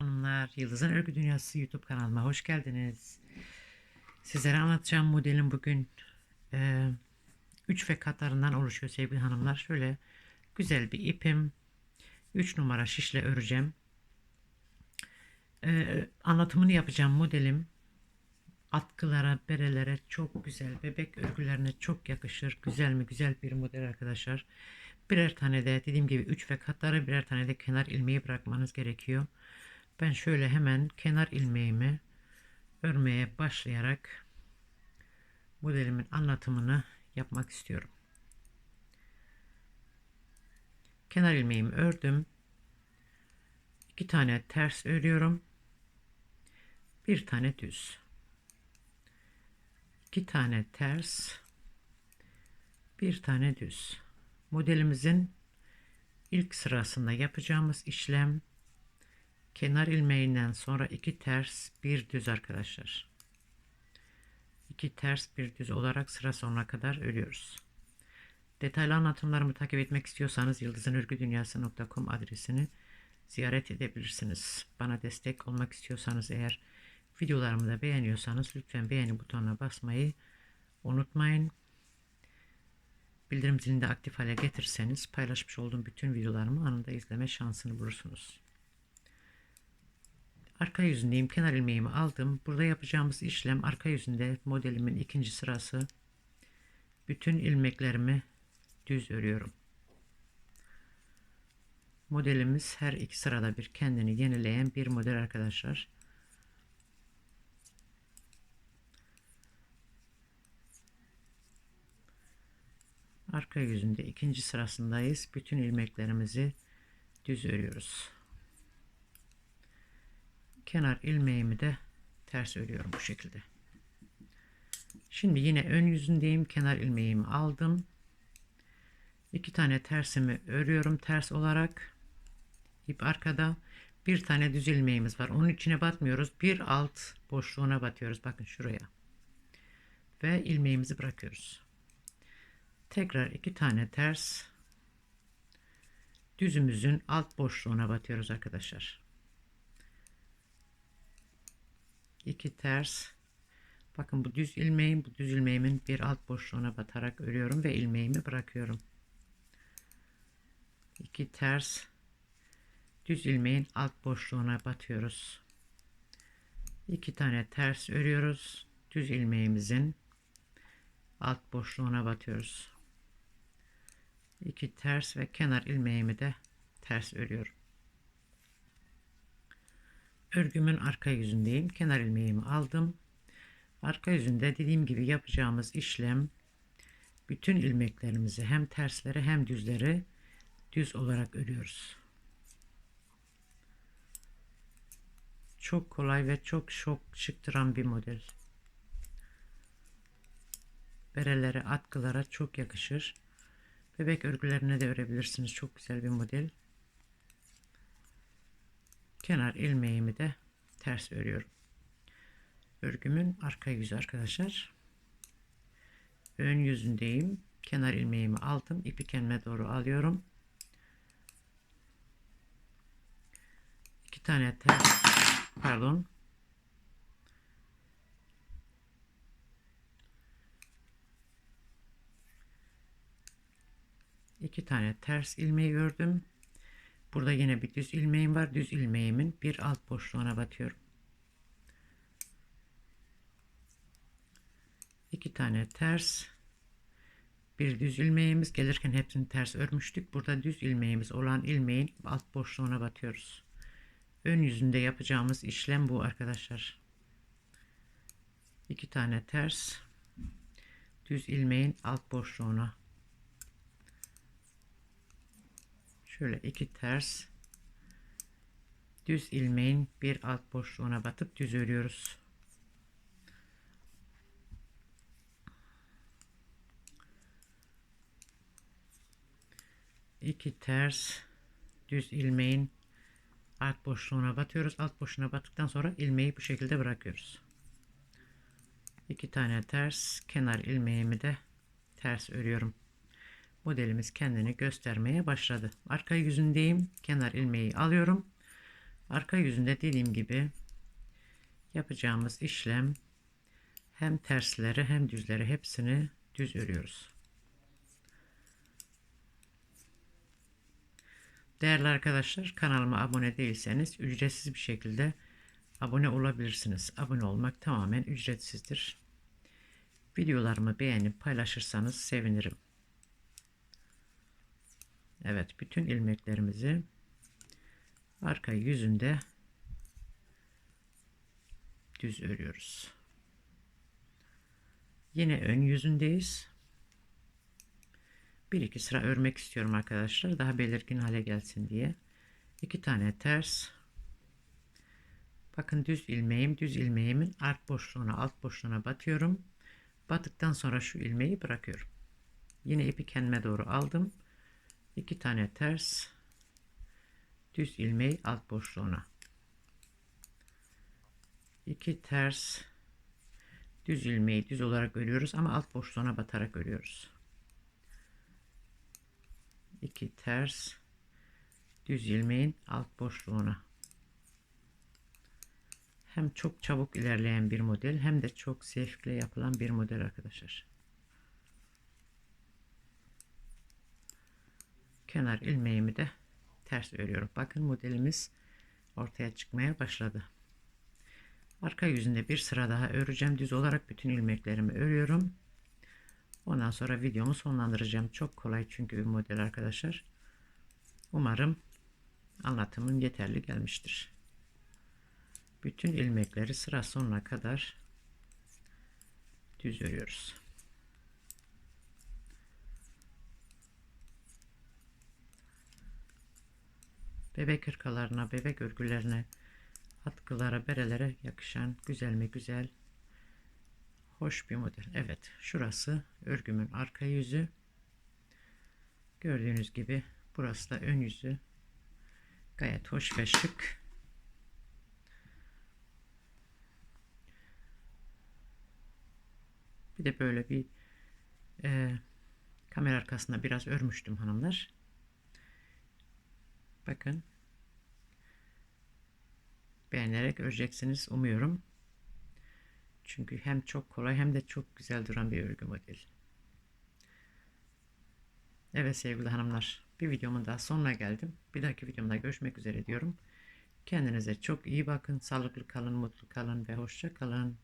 Hanımlar, Yıldız'ın Örgü Dünyası YouTube kanalıma hoş geldiniz. Sizlere anlatacağım modelim bugün 3 ve katlarından oluşuyor sevgili hanımlar. Şöyle güzel bir ipim 3 numara şişle öreceğim. E, anlatımını yapacağım modelim atkılara, berelere çok güzel, bebek örgülerine çok yakışır. Güzel mi? Güzel bir model arkadaşlar. Birer tane de dediğim gibi 3 ve katları birer tane de kenar ilmeği bırakmanız gerekiyor. Ben şöyle hemen kenar ilmeğimi örmeye başlayarak modelimin anlatımını yapmak istiyorum. Kenar ilmeğimi ördüm. iki tane ters örüyorum. Bir tane düz. iki tane ters. Bir tane düz. Modelimizin ilk sırasında yapacağımız işlem kenar ilmeğinden sonra iki ters bir düz arkadaşlar. İki ters bir düz olarak sıra sonuna kadar örüyoruz. Detaylı anlatımlarımı takip etmek istiyorsanız yıldızınörgüdünyası.com adresini ziyaret edebilirsiniz. Bana destek olmak istiyorsanız eğer videolarımı da beğeniyorsanız lütfen beğeni butonuna basmayı unutmayın. Bildirim zilini de aktif hale getirseniz paylaşmış olduğum bütün videolarımı anında izleme şansını bulursunuz. Arka yüzündeyim. Kenar ilmeğimi aldım. Burada yapacağımız işlem arka yüzünde modelimin ikinci sırası. Bütün ilmeklerimi düz örüyorum. Modelimiz her iki sırada bir kendini yenileyen bir model arkadaşlar. Arka yüzünde ikinci sırasındayız. Bütün ilmeklerimizi düz örüyoruz. Kenar ilmeğimi de ters örüyorum bu şekilde. Şimdi yine ön yüzündeyim. Kenar ilmeğimi aldım. İki tane tersimi örüyorum ters olarak. İp arkada. Bir tane düz ilmeğimiz var. Onun içine batmıyoruz. Bir alt boşluğuna batıyoruz. Bakın şuraya. Ve ilmeğimizi bırakıyoruz. Tekrar iki tane ters düzümüzün alt boşluğuna batıyoruz arkadaşlar. İki ters bakın bu düz ilmeğim bu düz ilmeğimin bir alt boşluğuna batarak örüyorum ve ilmeğimi bırakıyorum. İki ters düz ilmeğin alt boşluğuna batıyoruz. İki tane ters örüyoruz. Düz ilmeğimizin alt boşluğuna batıyoruz. 2 ters ve kenar ilmeğimi de ters örüyorum. Örgümün arka yüzündeyim. Kenar ilmeğimi aldım. Arka yüzünde dediğim gibi yapacağımız işlem bütün ilmeklerimizi hem tersleri hem düzleri düz olarak örüyoruz. Çok kolay ve çok şok çıktıran bir model. Berelere, atkılara çok yakışır. Bebek örgülerine de örebilirsiniz. Çok güzel bir model. Kenar ilmeğimi de ters örüyorum. Örgümün arka yüzü arkadaşlar. Ön yüzündeyim. Kenar ilmeğimi aldım. İpi kendime doğru alıyorum. İki tane ters pardon iki tane ters ilmeği ördüm. Burada yine bir düz ilmeğim var. Düz ilmeğimin bir alt boşluğuna batıyorum. iki tane ters bir düz ilmeğimiz gelirken hepsini ters örmüştük. Burada düz ilmeğimiz olan ilmeğin alt boşluğuna batıyoruz. Ön yüzünde yapacağımız işlem bu arkadaşlar. iki tane ters düz ilmeğin alt boşluğuna şöyle iki ters düz ilmeğin bir alt boşluğuna batıp düz örüyoruz. iki ters düz ilmeğin alt boşluğuna batıyoruz. Alt boşluğuna battıktan sonra ilmeği bu şekilde bırakıyoruz. iki tane ters kenar ilmeğimi de ters örüyorum modelimiz kendini göstermeye başladı. Arka yüzündeyim. Kenar ilmeği alıyorum. Arka yüzünde dediğim gibi yapacağımız işlem hem tersleri hem düzleri hepsini düz örüyoruz. Değerli arkadaşlar kanalıma abone değilseniz ücretsiz bir şekilde abone olabilirsiniz. Abone olmak tamamen ücretsizdir. Videolarımı beğenip paylaşırsanız sevinirim. Evet bütün ilmeklerimizi arka yüzünde düz örüyoruz. Yine ön yüzündeyiz. Bir iki sıra örmek istiyorum arkadaşlar. Daha belirgin hale gelsin diye. İki tane ters. Bakın düz ilmeğim. Düz ilmeğimin alt boşluğuna alt boşluğuna batıyorum. Battıktan sonra şu ilmeği bırakıyorum. Yine ipi kendime doğru aldım. İki tane ters. Düz ilmeği alt boşluğuna. İki ters. Düz ilmeği düz olarak örüyoruz ama alt boşluğuna batarak örüyoruz. 2 ters düz ilmeğin alt boşluğuna hem çok çabuk ilerleyen bir model hem de çok zevkle yapılan bir model arkadaşlar. Kenar ilmeğimi de ters örüyorum. Bakın modelimiz ortaya çıkmaya başladı. Arka yüzünde bir sıra daha öreceğim. Düz olarak bütün ilmeklerimi örüyorum. Ondan sonra videomu sonlandıracağım. Çok kolay çünkü bir model arkadaşlar. Umarım anlatımım yeterli gelmiştir. Bütün ilmekleri sıra sonuna kadar düz örüyoruz. Bebek hırkalarına, bebek örgülerine, atkılara, berelere yakışan güzel mi güzel Hoş bir model. Evet şurası örgümün arka yüzü. Gördüğünüz gibi burası da ön yüzü. Gayet hoş ve şık. Bir de böyle bir e, kamera arkasında biraz örmüştüm hanımlar. Bakın. Beğenerek öreceksiniz umuyorum. Çünkü hem çok kolay hem de çok güzel duran bir örgü modeli. Evet sevgili hanımlar bir videomun daha sonuna geldim. Bir dahaki videomda görüşmek üzere diyorum. Kendinize çok iyi bakın. Sağlıklı kalın, mutlu kalın ve hoşça kalın.